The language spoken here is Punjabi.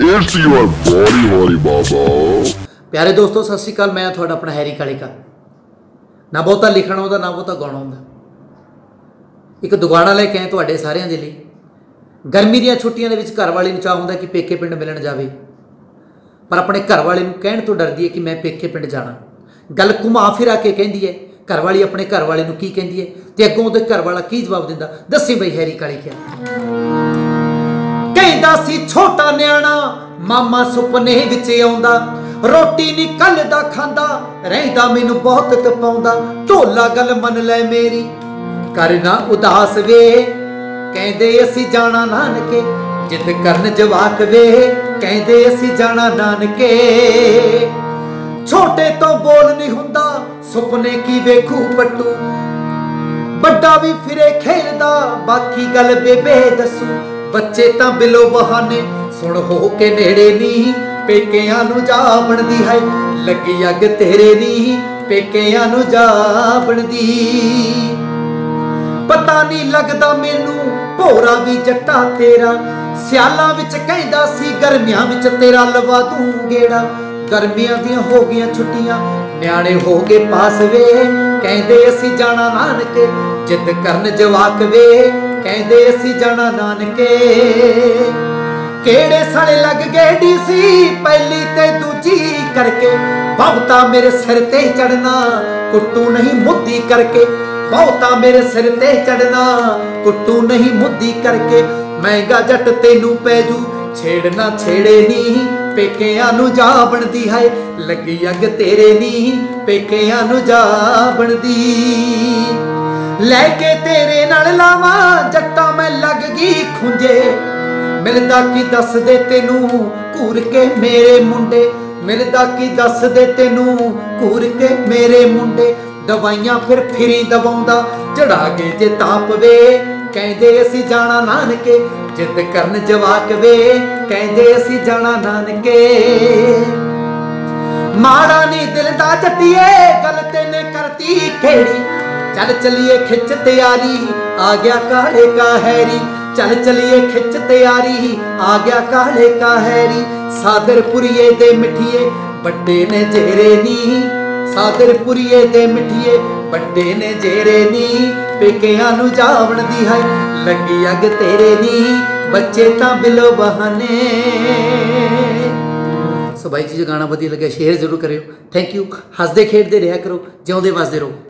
It's your body, holy baba. ਪਿਆਰੇ ਦੋਸਤੋ ਸਤਿ ਸ਼੍ਰੀ ਅਕਾਲ। ਮੈਂ ਤੁਹਾਡਾ ਆਪਣਾ ਹੈਰੀ ਕਾਲੀਕਾ। ਨਾ ਬਹੁਤਾ ਲਿਖਣ ਆਉਂਦਾ ਨਾ ਬਹੁਤਾ ਗਾਉਣਾ ਆਉਂਦਾ। ਇੱਕ ਦੁਗਾਣਾ ਲੈ ਕੇ ਆਏ ਤੁਹਾਡੇ ਸਾਰਿਆਂ ਦੇ ਲਈ। ਗਰਮੀ ਦੀਆਂ ਛੁੱਟੀਆਂ ਦੇ ਵਿੱਚ ਘਰ ਵਾਲੀ ਨੂੰ ਚਾਹ ਹੁੰਦਾ ਕਿ ਪੇਕੇ ਪਿੰਡ ਮਿਲਣ ਜਾਵੇ। ਪਰ ਆਪਣੇ ਘਰ ਵਾਲੇ ਨੂੰ ਕਹਿਣ ਤੋਂ ਡਰਦੀ ਹੈ ਕਿ ਮੈਂ ਪੇਕੇ ਪਿੰਡ ਜਾਣਾ। ਗੱਲ ਘੁਮਾ ਫਿਰਾ ਕੇ ਕਹਿੰਦੀ ਹੈ ਘਰ ਵਾਲੀ ਆਪਣੇ ਘਰ ਵਾਲੇ ਨੂੰ ਕੀ ਕਹਿੰਦੀ ਹੈ ਤੇ ਅੱਗੋਂ ਉਹਦੇ ਘਰ ਵਾਲਾ ਕੀ ਜਵਾਬ ਦਿੰਦਾ? ਦੱਸੀ ਬਈ ਹੈਰੀ ਕਾਲੀਕਾ। ਕਹਿੰਦਾ ਸੀ, ਛੋਟਾ ਨਿਆਣਾ, ਮਾਮਾ ਸੁਪਨੇ ਵਿੱਚ ਆਉਂਦਾ, ਰੋਟੀ ਨਹੀਂ ਕੱਲ ਦਾ ਖਾਂਦਾ, ਰਹਿੰਦਾ ਮੈਨੂੰ ਬਹੁਤ ਤਪਾਉਂਦਾ, ਢੋਲਾ ਗੱਲ ਮੰਨ ਲੈ ਮੇਰੀ। ਕਰਨਾ ਉਦਾਸ ਵੇ, ਕਹਿੰਦੇ ਅਸੀਂ ਜਾਣਾ ਨਾਨਕੇ, ਜਿੱਦ ਕਰਨ ਜਵਾਕ ਵੇ, ਕਹਿੰਦੇ ਅਸੀਂ ਜਾਣਾ ਨਾਨਕੇ। ਛੋਟੇ ਤੋਂ ਬੋਲ ਨਹੀਂ ਹੁੰਦਾ, ਸੁਪਨੇ ਕੀ ਵੇਖੂ ਪੱਟੂ। ਵੱਡਾ ਵੀ ਫਿਰੇ ਖੇਲਦਾ, ਬਾਕੀ ਗੱਲ ਬੇਬੇ ਦੱਸੂ। ਬੱਚੇ ਤਾਂ ਬਿਲੋ ਬਹਾਨੇ, ਸੁਣ ਹੋ ਕੇ ਨੇੜੇ ਨਹੀਂ ਪੇਕਿਆਂ ਨੂੰ ਜਾ ਬਣਦੀ ਹੈ ਲੱਗੀ ਅੱਗ ਤੇਰੇ ਨਹੀਂ ਪੇਕਿਆਂ ਨੂੰ ਜਾ ਬਣਦੀ ਪਤਾ ਨਹੀਂ ਲੱਗਦਾ ਮੈਨੂੰ, ਭੋਰਾ ਵੀ ਜੱਟਾ ਤੇਰਾ, ਸਿਆਲਾਂ ਵਿੱਚ ਕਹਿੰਦਾ ਸੀ, ਗਰਮੀਆਂ ਵਿੱਚ ਤੇਰਾ ਲਵਾ ਦੂੰ ਗੇੜਾ। ਗਰਮੀਆਂ ਦੀਆਂ ਹੋ ਗਈਆਂ ਛੁੱਟੀਆਂ, ਨਿਆਣੇ ਹੋ ਗਏ ਪਾਸ ਵੇ। ਕਹਿੰਦੇ ਅਸੀਂ ਜਾਣਾ ਨਾਨਕੇ, ਜਿੱਦ ਕਰਨ ਜਵਾਕ ਵੇ। ਕਹਿੰਦੇ ਅਸੀਂ ਜਾਣਾ ਨਾਨਕੇ। ਕਿਹੜੇ ਸਾਲੇ ਲੱਗ ਗਏ ਡੀਸੀ? ਪਹਿਲੀ ਤੇ ਦੂਜੀ ਕਰਕੇ। ਬਹੁਤਾ ਮੇਰੇ ਸਿਰ ਤੇ ਚੜਨਾ ਕੁੱਟੂ ਨਹੀਂ ਮੁੱਦੀ ਕਰਕੇ। ਬਹੁਤਾ ਮੇਰੇ ਸਿਰ ਤੇ ਚੜਨਾ ਕੁੱਟੂ ਨਹੀਂ ਮੁੱਦੀ ਕਰਕੇ। ਮਹਿੰਗਾ ਜੱਟ ਤੈਨੂੰ ਪੈ ਜੂ ਛੇੜਨਾ ਛੇੜੇ ਨਹੀਂ ਪੇਕਿਆਂ ਨੂੰ ਜਾ ਬਣਦੀ ਹੈ ਲੱਗੀ ਅੱਗ ਤੇਰੇ ਨਹੀਂ ਪੇਕਿਆਂ ਨੂੰ ਜਾ ਬਣਦੀ। ਲੈ ਕੇ ਤੇਰੇ ਨਾਲ ਲਾਵਾਂ ਜੱਟਾਂ ਮੈਂ ਲੱਗ ਗਈ ਖੁੰਝੇ। ਮਿਲਦਾ ਕੀ ਦੱਸ ਦੇ ਤੈਨੂੰ ਘੂਰ ਕੇ ਮੇਰੇ ਮੁੰਡੇ? ਮਿਲਦਾ ਕੀ ਦੱਸ ਦੇ ਤੈਨੂੰ ਘੂਰ ਕੇ ਮੇਰੇ ਮੁੰਡੇ? ਦਵਾਈਆਂ ਫਿਰ ਫਿਰੀ ਦਵਾਉਂਦਾ ਚੜਾ ਕੇ ਜੇ ਤਾਪ ਵੇ ਕਹਿੰਦੇ ਅਸੀਂ ਜਾਣਾ ਨਾਨਕੇ, ਜਿੱਦ ਕਰਨ ਜਵਾਕ ਵੇ। ਕਹਿੰਦੇ ਅਸੀਂ ਜਾਣਾ ਨਾਨਕੇ। ਮਾੜਾ ਨਹੀਂ ਦਿਲ ਦਾ ਜੱਟੀਏ, ਗੱਲ ਤੈਨੇ ਕਰਤੀ ਖੇੜੀ। ਚੱਲ ਚਲੀਏ ਖਿੱਚ ਤਿਆਰੀ, ਆ ਗਿਆ ਕਾਲੇ ਕਾ ਹੈਰੀ ਚੱਲ ਚਲੀਏ ਖਿੱਚ ਤਿਆਰੀ, ਆ ਗਿਆ ਕਾਲੇ ਕਾ ਹੈਰੀ ਸਾਦਰਪੁਰੀਏ ਦੇ ਮਿੱਠੀਏ, ਵੱਡੇ ਨੇ ਜੇਰੇ ਨੀ। ਸਾਦਰਪੁਰੀਏ ਦੇ ਮਿੱਠੀਏ, ਵੱਡੇ ਨੇ ਜੇਰੇ ਨੀ। ਪੇਕਿਆਂ ਨੂੰ ਜਾਵਣ ਦੀ ਹੈ ਲੱਗੀ ਅੱਗ ਤੇਰੇ ਨੀ। ਬੱਚੇ ਤਾਂ ਬਿਲੋ ਬਹਾਨੇ। ਸੋ ਬਾਈ ਜੀ ਗਾਣਾ ਵਧੀਆ ਲੱਗਿਆ, ਸ਼ੇਅਰ ਜ਼ਰੂਰ ਕਰਿਓ। ਥੈਂਕ ਯੂ ਹੱਸਦੇ ਖੇਡਦੇ ਰਿਹਾ ਕਰੋ, ਜਿਉਂਦੇ ਵਸਦੇ ਰਹੋ।